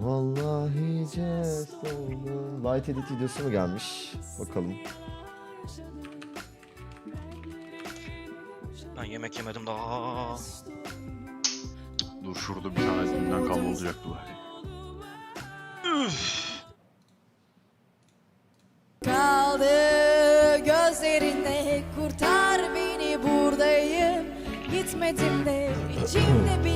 Vallahi just oldum. Light Edit videosu mu gelmiş? Bakalım. Ben yemek yemedim daha. Dur şurada bir tane dünden kalma olacaktı bari. Kaldı gözlerinde kurtar beni buradayım Gitmedim de içimde binalar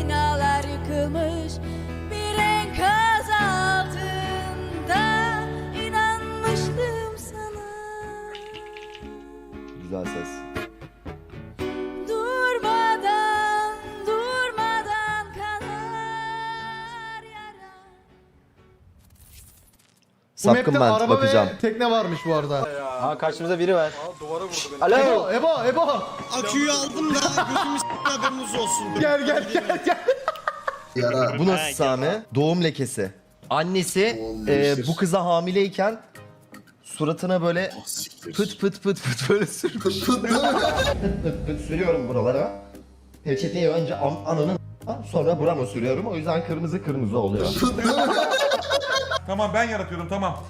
Map'te Sapkın ben araba bakacağım. ve tekne varmış bu arada. Ha karşımızda biri var. Ebo, Ebo, Ebo. Aküyü aldım da gözümü s**tin haberiniz olsun. Gel gel gel gel. Bu nasıl Sami? Doğum lekesi. Annesi e, bu kıza hamileyken suratına böyle pıt pıt pıt pıt böyle sürmüş. pıt pıt pıt sürüyorum buralara. Peçeteyi önce am- ananın sonra burama sürüyorum. O yüzden kırmızı kırmızı oluyor. Tamam ben yaratıyordum tamam.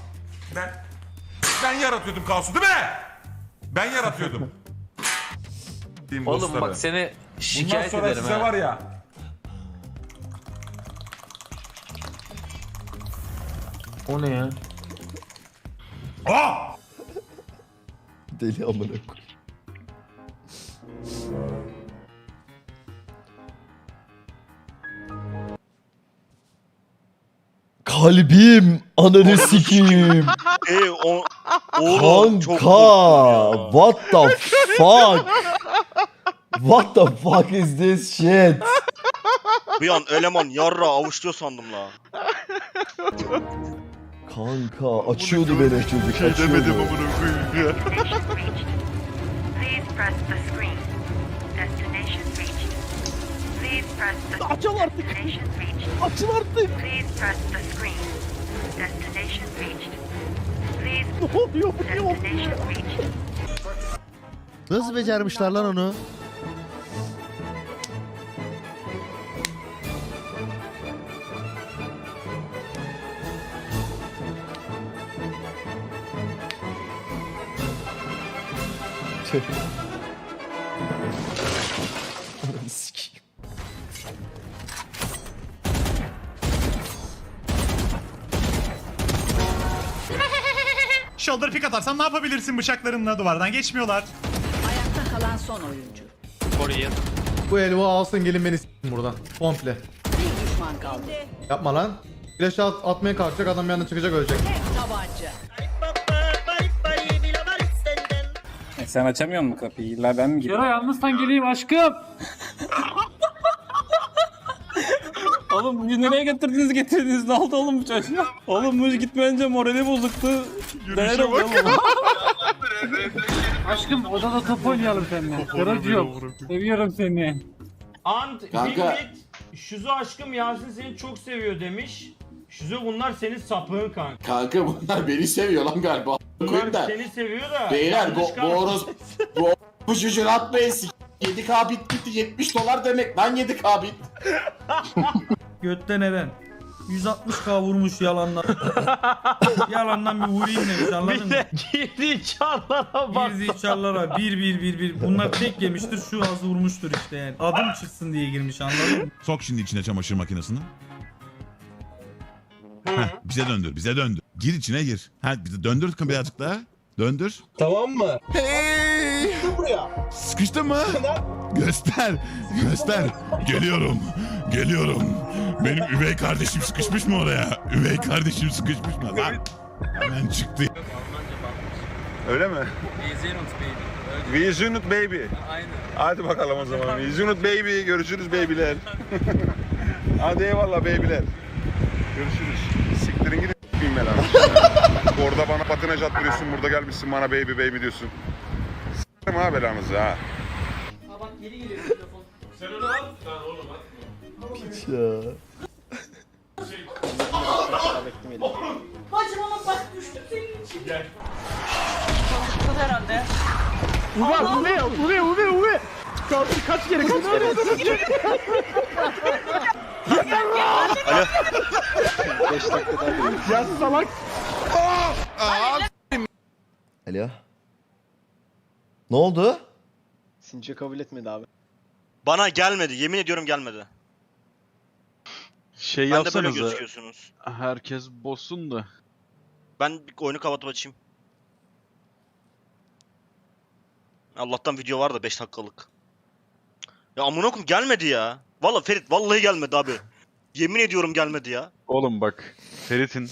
Ben ben yaratıyordum kaosu değil mi? Ben yaratıyordum. Diyeyim Oğlum dostlara. bak seni Bundan şikayet sonra ederim size ha. var ya. O ne ya? Aa! Deli amına koy. Kalbim ananı sikeyim. E o oğlum çok Kanka, korktum ya. what the fuck? What the fuck is this shit? Bir an eleman yarra avuçluyor sandım la. Kanka açıyordu beni çocuk Şey demedim açıyordu. amına koyayım ya. Please press the screen. Açıl artık. Açıl artık. Ne oluyor? Ne oluyor? Nasıl becermişler lan onu? Shoulder pick atarsan ne yapabilirsin bıçaklarınla duvardan geçmiyorlar. Ayakta kalan son oyuncu Korean. Bu elva alsın gelin beni s**tin buradan. Komple. Bir düşman kaldı Yapma lan. Flash at, atmaya kalkacak adam bir anda çıkacak ölecek. Tek tabanca Sen açamıyor musun kapıyı? İlla ben mi gireyim? Ya yalnızsan geleyim aşkım. oğlum nereye getirdiniz getirdiniz ne oldu oğlum bu çocuğa? Oğlum bu gitmeyince morali bozuktu. Neler oldu oğlum? aşkım odada top oynayalım seninle. Karacığım seviyorum seni. Ant, Kanka. Bilbit, Şuzu aşkım Yasin seni çok seviyor demiş. Şuzu bunlar senin sapığın kanka. Kanka bunlar beni seviyor lan galiba. Bunlar da. seni seviyor da. Beyler bu, bu horoz bu bu çocuğun atmayın s**. 7k bit bitti 70 dolar demek lan 7k bit. Götten eren. 160k vurmuş yalandan. yalandan bir vurayım demiş anladın mı? Girdiği çarlara bak. Bir zihçarlara bir bir bir bir. Bunlar tek yemiştir şu az vurmuştur işte yani. Adım çıksın diye girmiş anladın mı? Sok şimdi içine çamaşır makinesini. Heh, bize döndür, bize döndür. Gir içine gir. Ha, bize döndür birazcık daha. Döndür. Tamam mı? Hey! Sıkıştın mı? Göster, göster. Geliyorum, geliyorum. Benim üvey kardeşim sıkışmış mı oraya? Üvey kardeşim sıkışmış mı? Lan hemen çıktı. Öyle mi? Vizunut baby. Aynen. Hadi bakalım o zaman. Vizunut baby. Görüşürüz babyler. Hadi eyvallah babyler. Görüşürüz. Siktirin gidin s**eyim ben abi. Orada bana patinaj attırıyorsun. Burada gelmişsin bana baby baby diyorsun. S**tim ha belanızı ha. Geri geliyor telefon. Sen onu al lan oğlum atma. Piç ya. Beklemedim. Bacım ama bak düştüm senin için. Gel. Kalktı herhalde. Ulan Uve, Uve, Uve, Uve. Kalktı kaç kere kaç kere. Yeter lan. Alo. 5 dakika daha. Ya salak. Alo. Ne oldu? Since kabul etmedi abi. Bana gelmedi. Yemin ediyorum gelmedi. Şey Ben de böyle gözüküyorsunuz. Herkes bozsun da. Ben bir oyunu kapatıp açayım. Allah'tan video var da 5 dakikalık. Ya amına koyayım gelmedi ya. Vallahi Ferit vallahi gelmedi abi. Yemin ediyorum gelmedi ya. Oğlum bak Ferit'in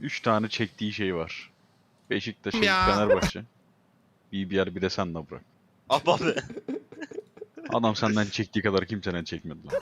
3 tane çektiği şey var. Beşiktaş, Fenerbahçe. BBR bir de sen de bırak. Ah be abi. Adam senden çektiği kadar kimseden çekmedi lan.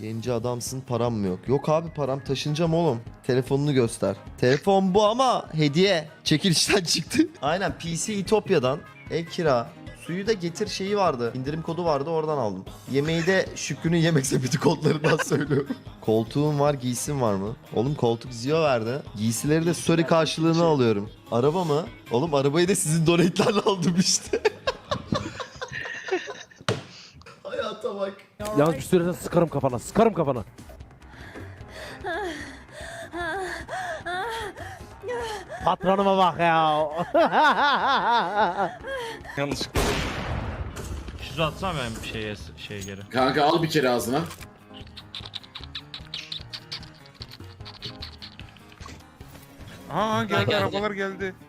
Yayıncı adamsın param mı yok? Yok abi param taşınacağım oğlum. Telefonunu göster. Telefon bu ama hediye. Çekilişten çıktı. Aynen PC İtopya'dan ev kira. Suyu da getir şeyi vardı. İndirim kodu vardı oradan aldım. Yemeği de Şükrü'nün yemek sepeti kodlarından söylüyorum. Koltuğum var giysim var mı? Oğlum koltuk Zio verdi. Giysileri de story karşılığını alıyorum. Araba mı? Oğlum arabayı da sizin donate'lerle aldım işte. Hayata bak. Yalnız bir süreden sıkarım kafana. Sıkarım kafana. Patronuma bak ya. Yanlışlıkla. Şuzu atsana ben şeye şey geri. Kanka al bir kere ağzına. Aa geldi arabalar geldi.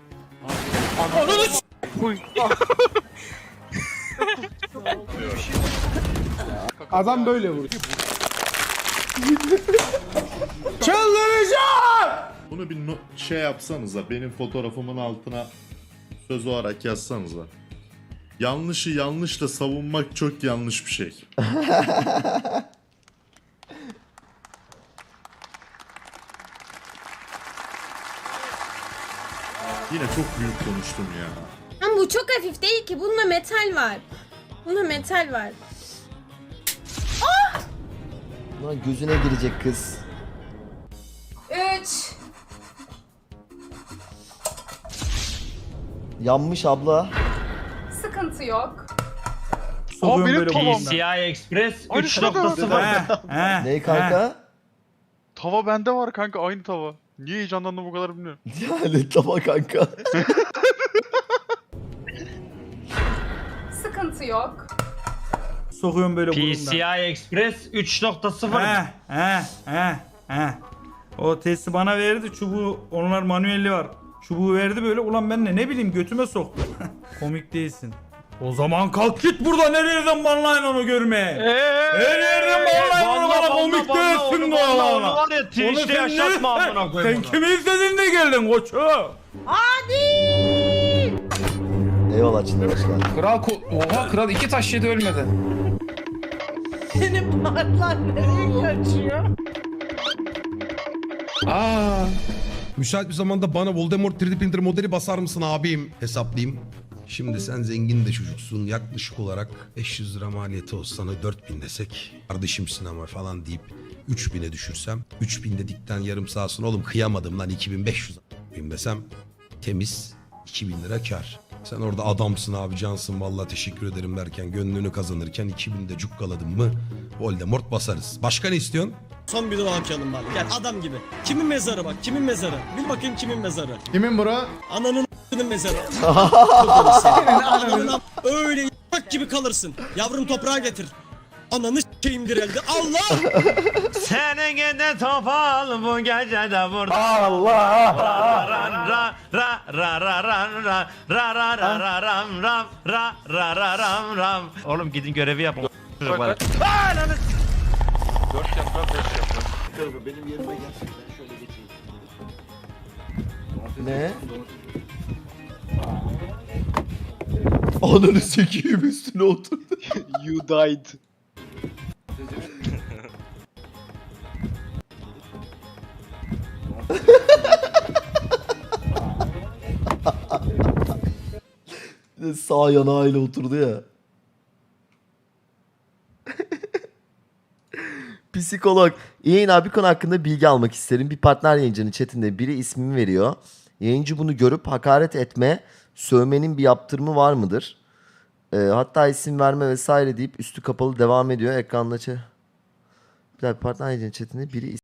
Adam böyle vurur. Bunu bir şey yapsanıza benim fotoğrafımın altına söz olarak yazsanıza. Yanlışı yanlışla savunmak çok yanlış bir şey. Yine çok büyük konuştum ya. Ama bu çok hafif değil ki. Bunda metal var. Bunda metal var. Lan gözüne girecek kız. 3 Yanmış abla. Sıkıntı yok. Sokuyorum benim böyle tavam. burnumdan. PCI Express Aynı şurada var. 3.0. He, he, Ne kanka? Tava bende var kanka aynı tava. Niye heyecanlandım bu kadar bilmiyorum. Yani tamam kanka. Sıkıntı yok. he. Sokuyorum böyle burnumdan. PCI Express 3.0. He, he, he, he. O testi bana verdi. Çubuğu, onlar manuelli var. Çubuğu verdi böyle. Ulan ben de ne bileyim götüme soktu. Komik değilsin. O zaman kalk git burada nereden banlayın onu görmeye. Her yerden banlayın onu bana komik değilsin de Onu Allah. var ya Twitch'te yaşatma amına Sen koyayım. kimi izledin de geldin koçum? Eyvallah Çınar hoş geldin. Kral Oha kral iki taş yedi ölmedi. Senin parlar nereye kaçıyor? Aa. Müsait bir zamanda bana Voldemort 3D printer modeli basar mısın abim? Hesaplayayım. Şimdi sen zengin de çocuksun. Yaklaşık olarak 500 lira maliyeti olsa sana 4000 desek. Kardeşimsin ama falan deyip 3000'e düşürsem. 3000 dedikten yarım sonra oğlum kıyamadım lan 2500 a**ayım desem. Temiz 2000 lira kar. Sen orada adamsın abi cansın vallahi teşekkür ederim derken gönlünü kazanırken 2000 de cukkaladın mı Voldemort basarız. Başka ne istiyorsun? Son bir dua okuyalım bari. Gel adam gibi. Kimin mezarı bak kimin mezarı. Bil bakayım kimin mezarı. Kimin bro? Ananın a**ının mezarı. Ananın a**, öyle y**k gibi kalırsın. Yavrum toprağa getir. Ananı s**eyimdir elde. Allah! Senin gidi topal bu gece de burada. Allah! Ra ra ra ra ra ra ra ra ra ra ra ram ram ra ra ra ram ram. Oğlum gidin görevi yapın. Çocuklar. Ananı Ne? Ananı sekeyim üstüne oturdu. You died. Bir de Sağ yanağıyla oturdu ya. Psikolog. Yayın abi konu hakkında bilgi almak isterim. Bir partner yayıncının chatinde biri ismimi veriyor. Yayıncı bunu görüp hakaret etme, sövmenin bir yaptırımı var mıdır? Ee, hatta isim verme vesaire deyip üstü kapalı devam ediyor. Ekranda çe... Bir dakika partner chatinde biri